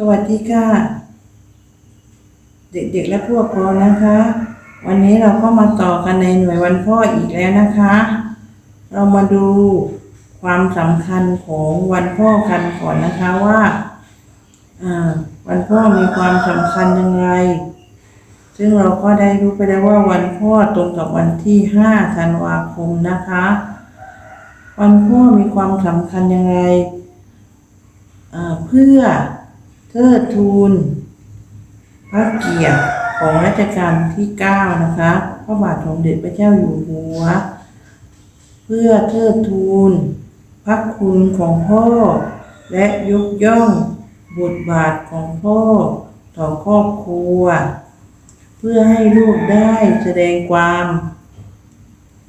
สวัสดีค่ะ เด็กๆและผู้ปกครองนะคะ วันนี้เราก็มาต่อกันในหน่วยวันพ่ออีกแล้วนะคะ เรามาดูความสำคัญของวันพ่อกันก่อนนะคะว่าวันพ่อมีความสำคัญยังไง ซึ่งเราก็ได้รู้ไปแล้วว่าวันพ่อตรงกับวันที่5ธันวาคมนะคะ วันพ่อมีความสำคัญยังไงเพื่อ เทิดทูน พระเกียรติของรัชกาลที่เก้านะคะพระบาทสมเด็จพระเจ้าอยู่หัว เพื่อเทิดทูน พระคุณของพ่อ และยกย่องบทบาทของพ่อต่อครอบครัว เพื่อให้ลูกได้แสดงความ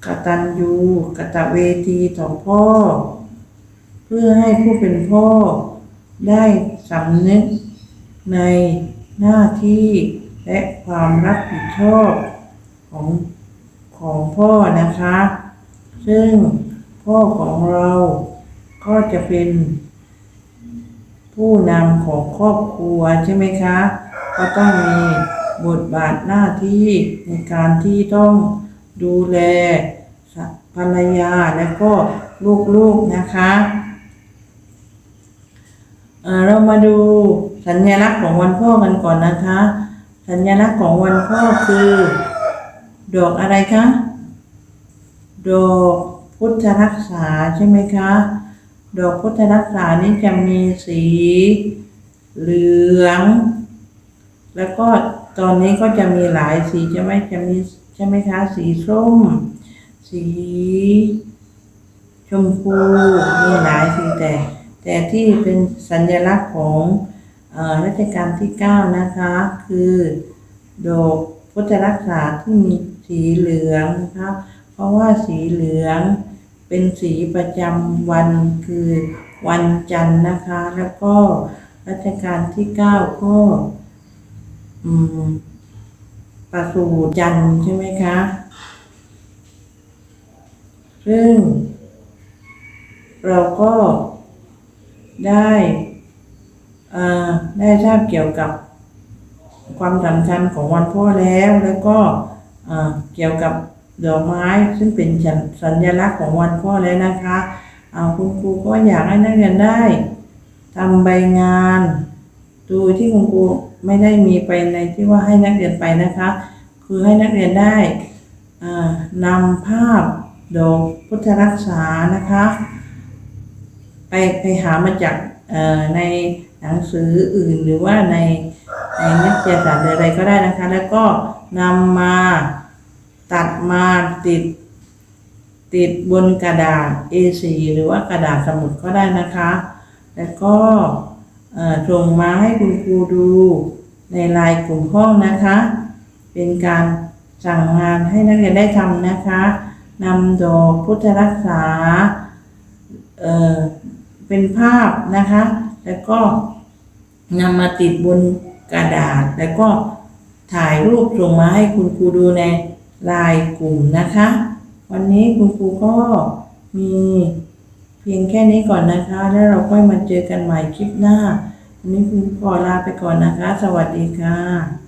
กตัญญูกตเวทีต่อพ่อ เพื่อให้ผู้เป็นพ่อ ได้สำนึกในหน้าที่และความรับผิดชอบของของพ่อนะคะ ซึ่งพ่อของเราก็จะเป็นผู้นำของครอบครัวใช่ไหมคะ ก็ต้องมีบทบาทหน้าที่ในการที่ต้องดูแลภรรยาและก็ลูกๆนะคะ เรามาดูสัญลักษณ์ของวันพ่อกันก่อนนะคะ สัญลักษณ์ของวันพ่อคือ ดอกอะไรคะ ดอกพุทธรักษาใช่ไหมคะ ดอกพุทธรักษานี้จะมีสี เหลือง แล้วก็ตอนนี้ก็จะมีหลายสีใช่ไหมจะมีใช่ไหมคะ สีส้ม สี ชมพู มีหลายสีแต่ แต่ที่เป็นสัญลักษณ์ของอรัชกาลที่เก้านะคะ คือดอกพุทธรักษาที่มีสีเหลืองนะคะ เพราะว่าสีเหลืองเป็นสีประจำวันคือวันจันทร์นะคะ แล้วก็รัชกาลที่เก้าก็ประสูจันทร์ใช่ไหมคะ ซึ่งเราก็ ได้อ่าได้ทราบเกี่ยวกับความสำคัญของวันพ่อแล้ว แล้วก็เกี่ยวกับดอกไม้ซึ่งเป็นสัญญลักษณ์ของวันพ่อแล้วนะคะเอาคุณครูก็อยากให้นักเรียนได้ทำใบงานดูที่คุณครูไม่ได้มีไปในที่ว่าให้นักเรียนไปนะคะ คือให้นักเรียนได้อ่านำภาพดอกพุทธรักษานะคะ ไปไปหามาจากในหนังสืออื่นหรือว่าในในนิตยสารหรือะไรก็ได้นะคะ แล้วก็นำมาตัดมาติด ติดบนกระดาษ A4 หรือว่ากระดาษสมุดก็ได้นะคะ แล้วก็เออส่งมาให้คุณครูดูในไลน์กลุ่มห้องนะคะ เป็นการสั่งงานให้นักเรียนได้ทำนะคะนำดอกพุทธรักษา เป็นภาพนะคะ แล้วก็นำมาติดบนกระดาษ แล้วก็ถ่ายรูปส่งมาให้คุณครูดูในไลน์กลุ่มนะคะ วันนี้คุณครูก็มีเพียงแค่นี้ก่อนนะคะ แล้วเราค่อยมาเจอกันใหม่คลิปหน้า วันนี้คุณครูขอลาไปก่อนนะคะ สวัสดีค่ะ